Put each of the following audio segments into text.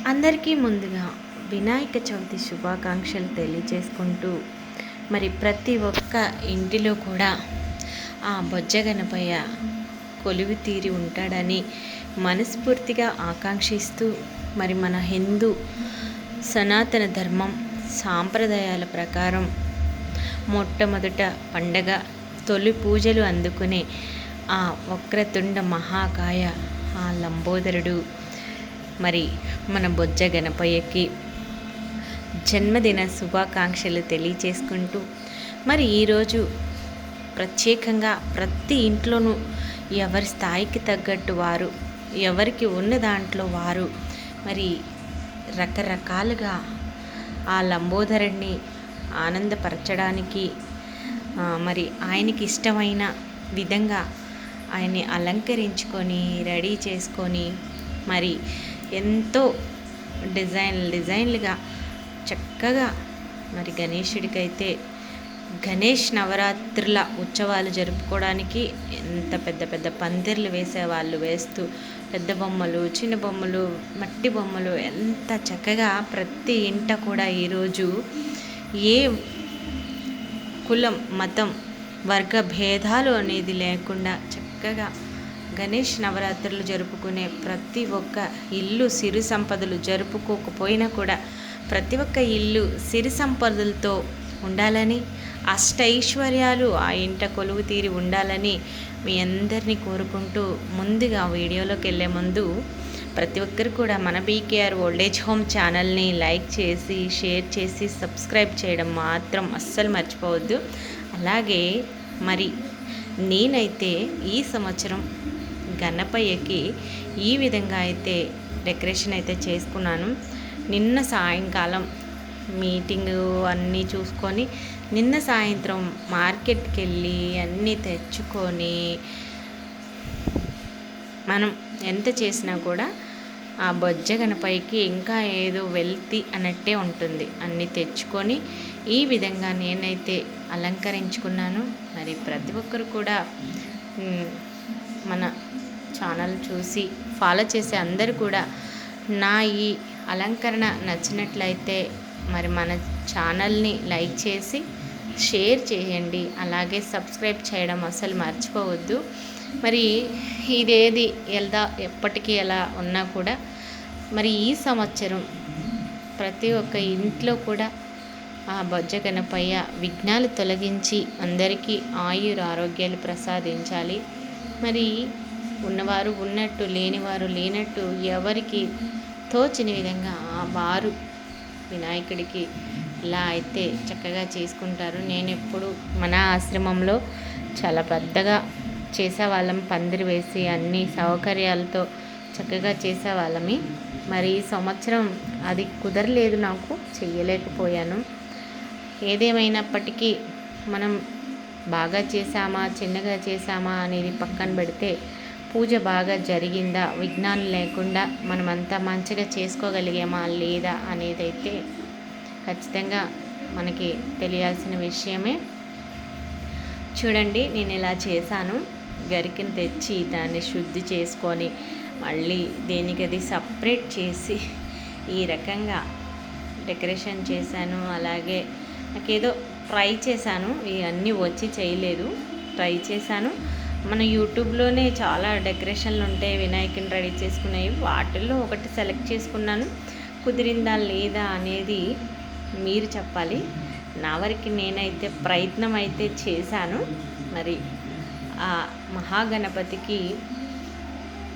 అందరికీ ముందుగా వినాయక చవితి శుభాకాంక్షలు తెలియజేసుకుంటూ మరి ప్రతి ఒక్క ఇంటిలో కూడా ఆ బొజ్జ గణపయ్య కొలువి తీరి ఉంటాడని మనస్ఫూర్తిగా ఆకాంక్షిస్తూ మరి మన హిందూ సనాతన ధర్మం సాంప్రదాయాల ప్రకారం మొట్టమొదట పండగ తొలి పూజలు అందుకునే ఆ వక్రతుండ మహాకాయ ఆ లంబోదరుడు మరి మన బొజ్జ గణపయ్యకి జన్మదిన శుభాకాంక్షలు తెలియచేసుకుంటూ మరి ఈరోజు ప్రత్యేకంగా ప్రతి ఇంట్లోనూ ఎవరి స్థాయికి తగ్గట్టు వారు ఎవరికి ఉన్న దాంట్లో వారు మరి రకరకాలుగా ఆ లంబోదరుడిని ఆనందపరచడానికి మరి ఆయనకి ఇష్టమైన విధంగా ఆయన్ని అలంకరించుకొని రెడీ చేసుకొని మరి ఎంతో డిజైన్ డిజైన్లుగా చక్కగా మరి గణేశుడికైతే గణేష్ నవరాత్రుల ఉత్సవాలు జరుపుకోవడానికి ఎంత పెద్ద పెద్ద పందిర్లు వేసేవాళ్ళు వేస్తూ పెద్ద బొమ్మలు చిన్న బొమ్మలు మట్టి బొమ్మలు ఎంత చక్కగా ప్రతి ఇంట కూడా ఈరోజు ఏ కులం మతం వర్గ భేదాలు అనేది లేకుండా చక్కగా గణేష్ నవరాత్రులు జరుపుకునే ప్రతి ఒక్క ఇల్లు సిరి సంపదలు జరుపుకోకపోయినా కూడా ప్రతి ఒక్క ఇల్లు సిరి సంపదలతో ఉండాలని అష్టైశ్వర్యాలు ఆ ఇంట కొలువు తీరి ఉండాలని మీ అందరినీ కోరుకుంటూ ముందుగా వీడియోలోకి వెళ్ళే ముందు ప్రతి ఒక్కరు కూడా మన బీకేఆర్ ఓల్డేజ్ హోమ్ ఛానల్ని లైక్ చేసి షేర్ చేసి సబ్స్క్రైబ్ చేయడం మాత్రం అస్సలు మర్చిపోవద్దు. అలాగే మరి నేనైతే ఈ సంవత్సరం గణపయ్యకి ఈ విధంగా అయితే డెకరేషన్ అయితే చేసుకున్నాను. నిన్న సాయంకాలం మీటింగ్ అన్నీ చూసుకొని నిన్న సాయంత్రం మార్కెట్కి వెళ్ళి అన్నీ తెచ్చుకొని మనం ఎంత చేసినా కూడా ఆ బొజ్జ గణపైకి ఇంకా ఏదో వెల్తి అన్నట్టే ఉంటుంది. అన్నీ తెచ్చుకొని ఈ విధంగా నేనైతే అలంకరించుకున్నాను. మరి ప్రతి ఒక్కరు కూడా మన ఛానల్ చూసి ఫాలో చేసే అందరూ కూడా నా ఈ అలంకరణ నచ్చినట్లయితే మరి మన ఛానల్ని లైక్ చేసి షేర్ చేయండి. అలాగే సబ్స్క్రైబ్ చేయడం అసలు మర్చిపోవద్దు. మరి ఇదేది ఎలా ఎప్పటికీ ఎలా ఉన్నా కూడా మరి ఈ సంవత్సరం ప్రతి ఒక్క ఇంట్లో కూడా ఆ బొజ్జ గణపయ్య విఘ్నాలు తొలగించి అందరికీ ఆయుర ఆరోగ్యాలు ప్రసాదించాలి. మరి ఉన్నవారు ఉన్నట్టు లేనివారు లేనట్టు ఎవరికి తోచిన విధంగా ఆ వారు వినాయకుడికి ఇలా అయితే చక్కగా చేసుకుంటారు. నేను ఎప్పుడు మన ఆశ్రమంలో చాలా పెద్దగా చేసేవాళ్ళం. పందిరి వేసి అన్ని సౌకర్యాలతో చక్కగా చేసేవాళ్ళమి. మరి ఈ సంవత్సరం అది కుదరలేదు నాకు చెయ్యలేకపోయాను. ఏదేమైనప్పటికీ మనం బాగా చేసామా చిన్నగా చేసామా అనేది పక్కన పెడితే పూజ బాగా జరిగిందా? విఘ్నాలు లేకుండా మనమంతా మంచిగా చేసుకోగలిగామా? లేదా? అనేది అయితే ఖచ్చితంగా మనకి తెలియాల్సిన విషయమే. చూడండి నేను ఇలా చేశాను. గరికను తెచ్చి దాన్ని శుద్ధి చేసుకొని మళ్ళీ దేనికి అది సపరేట్ చేసి ఈ రకంగా డెకరేషన్ చేశాను. అలాగే నాకేదో ట్రై చేశాను. ఇవన్నీ వచ్చి చేయలేదు. ట్రై చేశాను. మన యూట్యూబ్లోనే చాలా డెకరేషన్లు ఉంటాయి వినాయకుని రెడీ చేసుకునేవి. వాటిల్లో ఒకటి సెలెక్ట్ చేసుకున్నాను. కుదిరిందా లేదా అనేది మీరు చెప్పాలి. నా వరకు నేనైతే ప్రయత్నం అయితే చేశాను. మరి ఆ మహాగణపతికి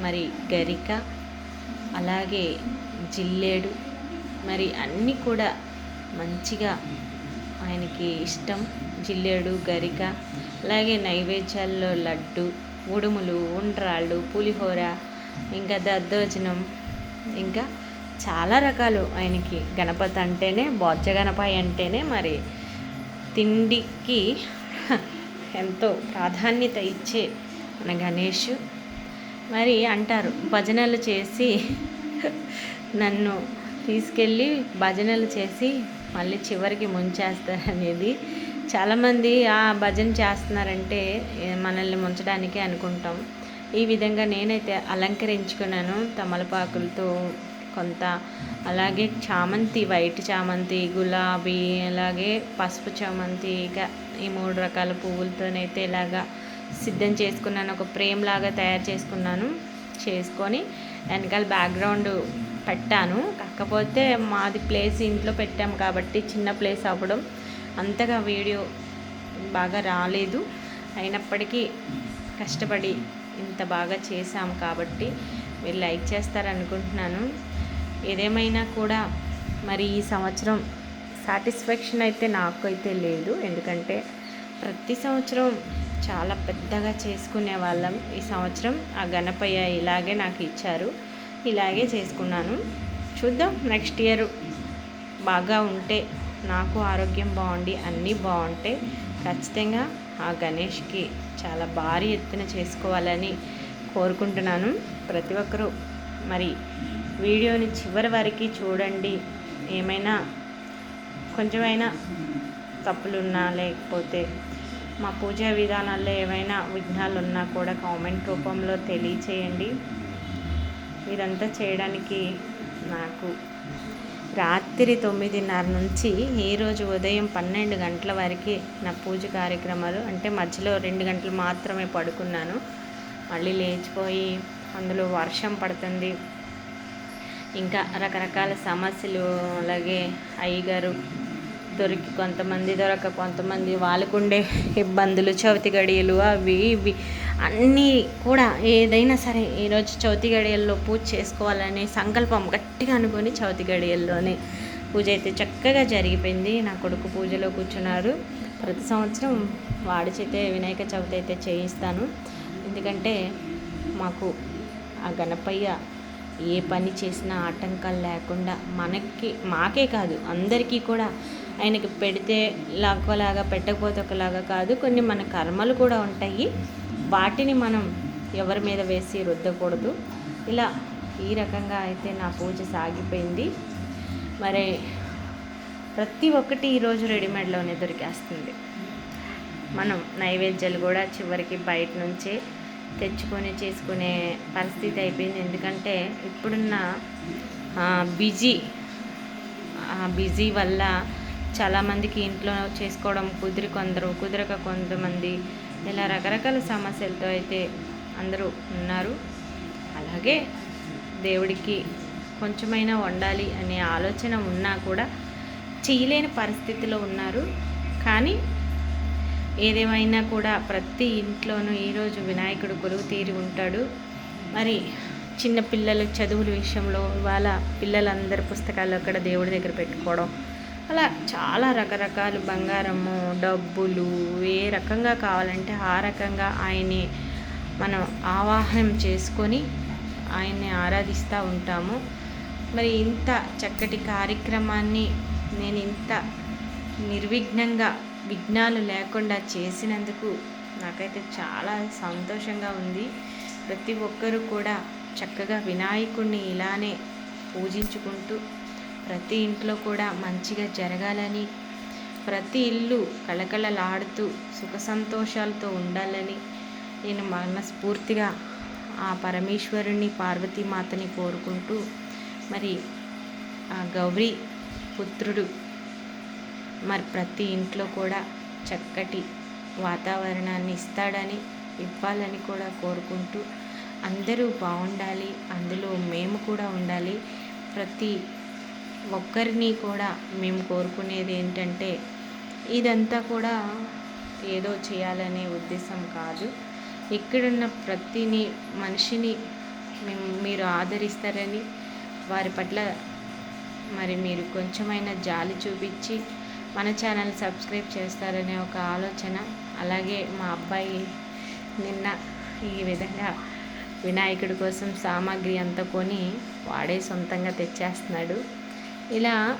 మరి గరిక అలాగే జిల్లేడు మరి అన్నీ కూడా మంచిగా ఆయనకి ఇష్టం. జిల్లేడు గరిక అలాగే నైవేద్యాల్లో లడ్డు ఉడుములు ఉండ్రాళ్ళు పులిహోర ఇంకా దద్దోజనం ఇంకా చాలా రకాలు ఆయనకి. గణపతి అంటేనే బొజ్జ గణపతి అంటేనే మరి తిండికి ఎంతో ప్రాధాన్యత ఇచ్చే మన గణేష్. మరి అంటారు భజనలు చేసి నన్ను తీసుకెళ్ళి భజనలు చేసి మళ్ళీ చివరికి ముంచేస్తారనేది చాలామంది ఆ భజన చేస్తున్నారంటే మనల్ని ముంచడానికి అనుకుంటాం. ఈ విధంగా నేనైతే అలంకరించుకున్నాను తమలపాకులతో కొంత. అలాగే చామంతి వైట్ చామంతి గులాబీ అలాగే పసుపు చామంతి ఇక ఈ మూడు రకాల పువ్వులతోనైతే ఇలాగా సిద్ధం చేసుకున్నాను. ఒక ఫ్రేమ్ లాగా తయారు చేసుకున్నాను. చేసుకొని వెనకాల బ్యాక్గ్రౌండ్ పెట్టాను. కాకపోతే మాది ప్లేస్ ఇంట్లో పెట్టాము కాబట్టి చిన్న ప్లేస్ అవ్వడం అంతగా వీడియో బాగా రాలేదు. అయినప్పటికీ కష్టపడి ఇంత బాగా చేశాం కాబట్టి మీరు లైక్ చేస్తారనుకుంటున్నాను. ఏదేమైనా కూడా మరి ఈ సంవత్సరం సాటిస్ఫాక్షన్ అయితే నాకు అయితే లేదు. ఎందుకంటే ప్రతి సంవత్సరం చాలా పెద్దగా చేసుకునే వాళ్ళం. ఈ సంవత్సరం ఆ గణపయ్య ఇలాగే నాకు ఇచ్చారు. ఇలాగే చేసుకున్నాను. చూద్దాం నెక్స్ట్ ఇయర్ బాగా ఉంటే నాకు ఆరోగ్యం బాగుండి అన్నీ బాగుంటే ఖచ్చితంగా ఆ గణేష్కి చాలా భారీ ఎత్తున చేసుకోవాలని కోరుకుంటున్నాను. ప్రతి ఒక్కరూ మరి వీడియోని చివరి వరకు చూడండి. ఏమైనా కొంచెమైనా తప్పులున్నా లేకపోతే మా పూజా విధానాల్లో ఏమైనా విఘ్నాలు ఉన్నా కూడా కామెంట్ రూపంలో తెలియచేయండి. ఇదంతా చేయడానికి నాకు రాత్రి తొమ్మిదిన్నర నుంచి ఈరోజు ఉదయం పన్నెండు గంటల వరకు నా పూజ కార్యక్రమాలు అంటే మధ్యలో రెండు గంటలు మాత్రమే పడుకున్నాను. మళ్ళీ లేచిపోయి అందులో వర్షం పడుతుంది. ఇంకా రకరకాల సమస్యలు అలాగే అయ్యగారు దొరికి కొంతమంది దొరక కొంతమంది వాళ్ళకుండే ఇబ్బందులు చవితి గడియలు అవి ఇవి. అన్నీ కూడా ఏదైనా సరే ఈరోజు చవితి గడియల్లో పూజ చేసుకోవాలనే సంకల్పం గట్టిగా అనుకొని చవితి గడియల్లోనే పూజ అయితే చక్కగా జరిగిపోయింది. నా కొడుకు పూజలో కూర్చున్నారు. ప్రతి సంవత్సరం వాడి చేతే వినాయక చవితి అయితే చేయిస్తాను. ఎందుకంటే మాకు ఆ గణపయ్య ఏ పని చేసినా ఆటంకాలు లేకుండా మనకి మాకే కాదు అందరికీ కూడా ఆయనకి పెడితే ఒకలాగా పెట్టకపోతే ఒకలాగా కాదు కొన్ని మన కర్మలు కూడా ఉంటాయి. వాటిని మనం ఎవరి మీద వేసి రుద్దకూడదు. ఇలా ఈ రకంగా అయితే నా పూజ సాగిపోయింది. మరి ప్రతి ఒక్కటి ఈరోజు రెడీమేడ్లోనే దొరికేస్తుంది. మనం నైవేద్యాలు కూడా చివరికి బయట నుంచే తెచ్చుకొని చేసుకునే పరిస్థితి అయిపోయింది. ఎందుకంటే ఇప్పుడున్న బిజీ బిజీ వల్ల చాలామందికి ఇంట్లో చేసుకోవడం కుదిరి కొందరు కుదరక కొంతమంది ఇలా రకరకాల సమస్యలతో అయితే అందరూ ఉన్నారు. అలాగే దేవుడికి కొంచెమైనా వండాలి అనే ఆలోచన ఉన్నా కూడా చేయలేని పరిస్థితిలో ఉన్నారు. కానీ ఏదేమైనా కూడా ప్రతి ఇంట్లోనూ ఈరోజు వినాయకుడు కొలువు తీరి ఉంటాడు. మరి చిన్న పిల్లల చదువుల విషయంలో ఇవాళ పిల్లలందరి పుస్తకాలు అక్కడ దేవుడి దగ్గర పెట్టుకోవడం అలా చాలా రకరకాలు బంగారము డబ్బులు ఏ రకంగా కావాలంటే ఆ రకంగా ఆయన్ని మనం ఆవాహనం చేసుకొని ఆయన్ని ఆరాధిస్తూ ఉంటాము. మరి ఇంత చక్కటి కార్యక్రమాన్ని నేను ఇంత నిర్విఘ్నంగా విఘ్నాలు లేకుండా చేసినందుకు నాకైతే చాలా సంతోషంగా ఉంది. ప్రతి ఒక్కరూ కూడా చక్కగా వినాయకుడిని ఇలానే పూజించుకుంటూ ప్రతి ఇంట్లో కూడా మంచిగా జరగాలని ప్రతి ఇల్లు కళకళలాడుతూ సుఖ సంతోషాలతో ఉండాలని నేను మనస్ఫూర్తిగా ఆ పరమేశ్వరుని పార్వతీమాతని కోరుకుంటూ మరి ఆ గౌరీ పుత్రుడు మరి ప్రతి ఇంట్లో కూడా చక్కటి వాతావరణాన్ని ఇస్తాడని ఇవ్వాలని కూడా కోరుకుంటూ అందరూ బాగుండాలి అందులో మేము కూడా ఉండాలి. ప్రతి ఒక్కరిని కూడా మేము కోరుకునేది ఏంటంటే ఇదంతా కూడా ఏదో చేయాలనే ఉద్దేశం కాదు. ఇక్కడున్న ప్రతిని మనిషిని మేము మీరు ఆదరిస్తారని వారి పట్ల మరి మీరు కొంచెమైనా జాలి చూపించి మన ఛానల్ సబ్స్క్రైబ్ చేస్తారనే ఒక ఆలోచన అలాగే మా అబ్బాయి నిన్న ఈ విధంగా వినాయకుడి కోసం సామాగ్రి అంతా కొని వాడే సొంతంగా తెచ్చేస్తున్నాడు. ఇలా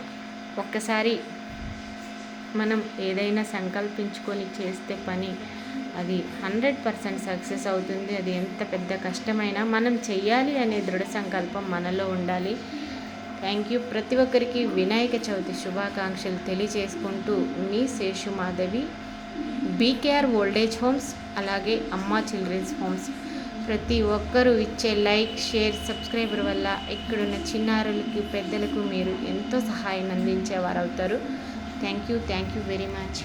ఒక్కసారి మనం ఏదైనా సంకల్పించుకొని చేస్తే పని అది హండ్రెడ్ పర్సెంట్ సక్సెస్ అవుతుంది. అది ఎంత పెద్ద కష్టమైనా మనం చెయ్యాలి అనే దృఢ సంకల్పం మనలో ఉండాలి. Thank you. ప్రతి ఒక్కరికి వినాయక చవితి శుభాకాంక్షలు తెలియజేసుకుంటూ మీ Seshu Madhavi BKR old age homes అలాగే అమ్మా చిల్డ్రన్స్ హోమ్స్. ప్రతి ఒక్కరూ ఇచ్చే లైక్ షేర్ సబ్స్క్రైబర్ వల్ల ఇక్కడున్న చిన్నారులకు పెద్దలకు మీరు ఎంతో సహాయం అందించేవారు అవుతారు thank you thank you very much.